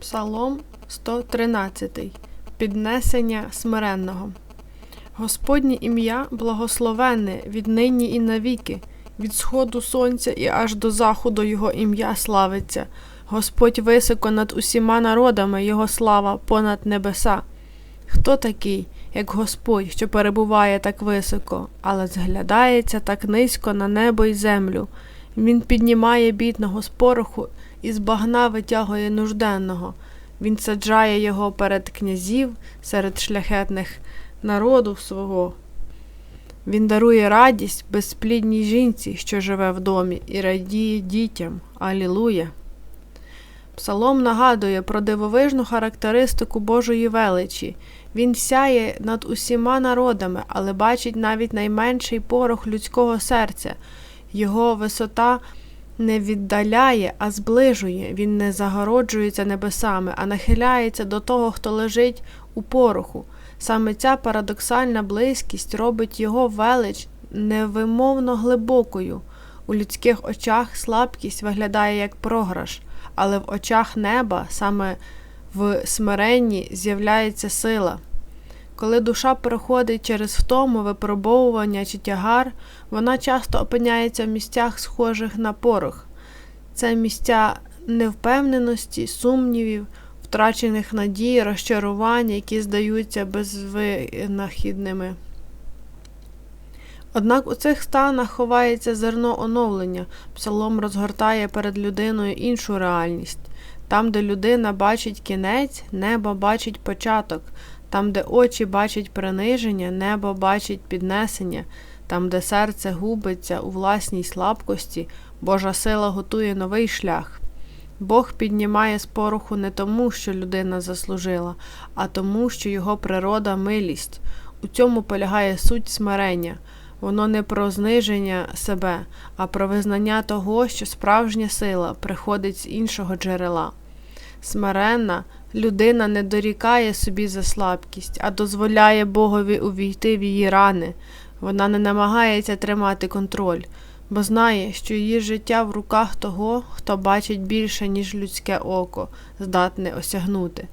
Псалом 113. Піднесення смиренного. Господнє ім'я благословенне віднині і навіки, від сходу сонця і аж до заходу Його ім'я славиться. Господь високо над усіма народами, Його слава понад небеса. Хто такий, як Господь, що перебуває так високо, але зглядається так низько на небо й землю? Він піднімає бідного з пороху і з багна витягує нужденного. Він саджає його перед князів, серед шляхетних народу свого. Він дарує радість безплідній жінці, що живе в домі, і радіє дітям. Алілуя. Псалом нагадує про дивовижну характеристику Божої величі. Він сяє над усіма народами, але бачить навіть найменший порох людського серця. Його висота не віддаляє, а зближує. Він не загороджується небесами, а нахиляється до того, хто лежить у пороху. Саме ця парадоксальна близькість робить його велич невимовно глибокою. У людських очах слабкість виглядає як програш, але в очах неба, саме в смиренні, з'являється сила. Коли душа проходить через втому, випробовування чи тягар, вона часто опиняється в місцях, схожих на порох. Це місця невпевненості, сумнівів, втрачених надій, розчарувань, які здаються безвинахідними. Однак у цих станах ховається зерно оновлення, псалом розгортає перед людиною іншу реальність. Там, де людина бачить кінець, небо бачить початок, там, де очі бачать приниження, небо бачить піднесення, там, де серце губиться у власній слабкості, Божа сила готує новий шлях. Бог піднімає з пороху не тому, що людина заслужила, а тому, що його природа милість. У цьому полягає суть смирення. Воно не про зниження себе, а про визнання того, що справжня сила приходить з іншого джерела. Смиренна людина не дорікає собі за слабкість, а дозволяє Богові увійти в її рани. Вона не намагається тримати контроль, бо знає, що її життя в руках того, хто бачить більше, ніж людське око, здатне осягнути.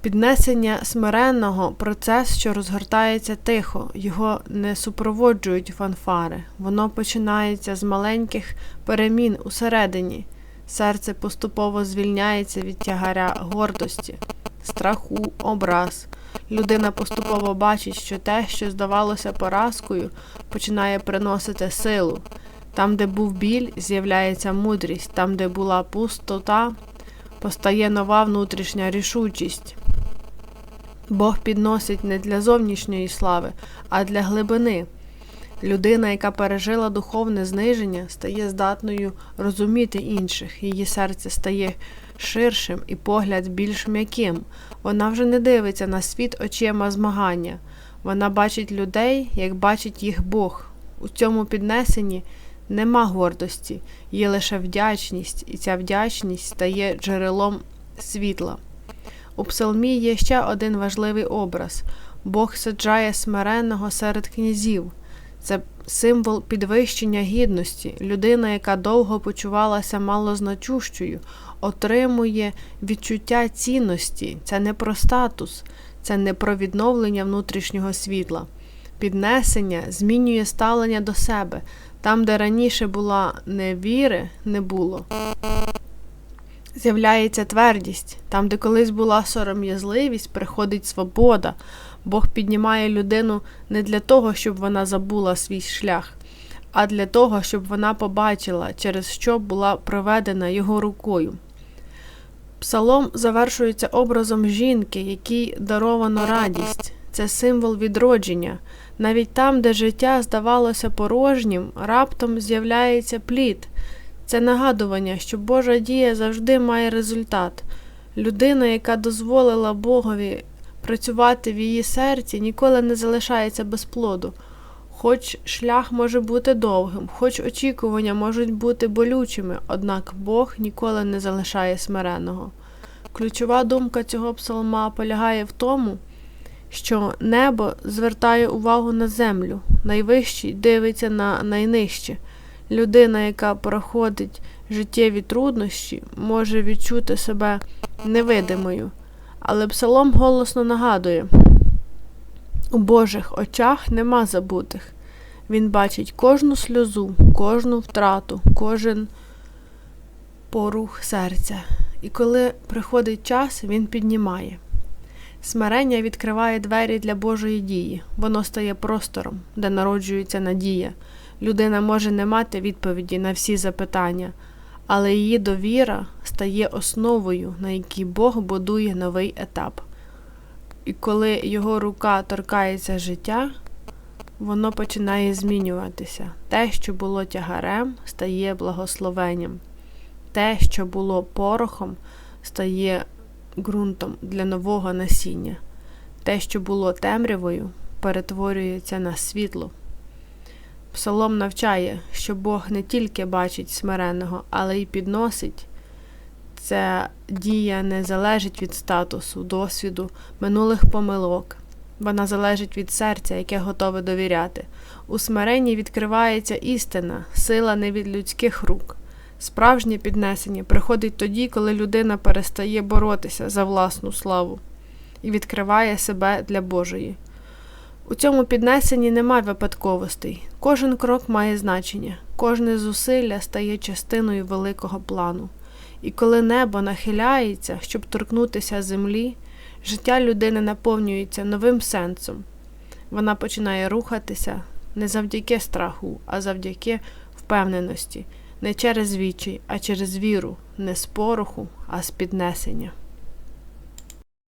Піднесення смиренного процес, що розгортається тихо, його не супроводжують фанфари. Воно починається з маленьких перемін усередині. Серце поступово звільняється від тягаря гордості, страху, образ. Людина поступово бачить, що те, що здавалося поразкою, починає приносити силу. Там, де був біль, з'являється мудрість, там, де була пустота, постає нова внутрішня рішучість. Бог підносить не для зовнішньої слави, а для глибини. Людина, яка пережила духовне зниження, стає здатною розуміти інших, її серце стає ширшим і погляд більш м'яким. Вона вже не дивиться на світ очима змагання. Вона бачить людей, як бачить їх Бог. У цьому піднесенні нема гордості, є лише вдячність, і ця вдячність стає джерелом світла. У псалмі є ще один важливий образ Бог саджає смиренного серед князів. Це символ підвищення гідності. Людина, яка довго почувалася малозначущою, отримує відчуття цінності. Це не про статус, це не про відновлення внутрішнього світла. Піднесення змінює ставлення до себе. Там, де раніше була невіри, не було. З'являється твердість. Там, де колись була сором'язливість, приходить свобода. Бог піднімає людину не для того, щоб вона забула свій шлях, а для того, щоб вона побачила, через що була проведена його рукою. Псалом завершується образом жінки, якій даровано радість. Це символ відродження. Навіть там, де життя здавалося порожнім, раптом з'являється плід. Це нагадування, що Божа дія завжди має результат. Людина, яка дозволила Богові працювати в її серці, ніколи не залишається без плоду. Хоч шлях може бути довгим, хоч очікування можуть бути болючими, однак Бог ніколи не залишає смиреного. Ключова думка цього псалма полягає в тому, що небо звертає увагу на землю, найвищий дивиться на найнижче. Людина, яка проходить життєві труднощі, може відчути себе невидимою. Але псалом голосно нагадує: у Божих очах нема забутих. Він бачить кожну сльозу, кожну втрату, кожен порух серця. І коли приходить час, він піднімає. Смирення відкриває двері для Божої дії, воно стає простором, де народжується надія. Людина може не мати відповіді на всі запитання, але її довіра стає основою, на якій Бог будує новий етап. І коли його рука торкається життя, воно починає змінюватися. Те, що було тягарем, стає благословенням. Те, що було порохом, стає ґрунтом для нового насіння. Те, що було темрявою, перетворюється на світло. Псалом навчає, що Бог не тільки бачить смиреного, але й підносить. Ця дія не залежить від статусу, досвіду, минулих помилок. Вона залежить від серця, яке готове довіряти. У смиренні відкривається істина, сила не від людських рук. Справжнє піднесення приходить тоді, коли людина перестає боротися за власну славу і відкриває себе для Божої. У цьому піднесенні немає випадковостей. Кожен крок має значення, кожне зусилля стає частиною великого плану. І коли небо нахиляється, щоб торкнутися землі, життя людини наповнюється новим сенсом. Вона починає рухатися не завдяки страху, а завдяки впевненості, не через вічі, а через віру, не з пороху, а з піднесення.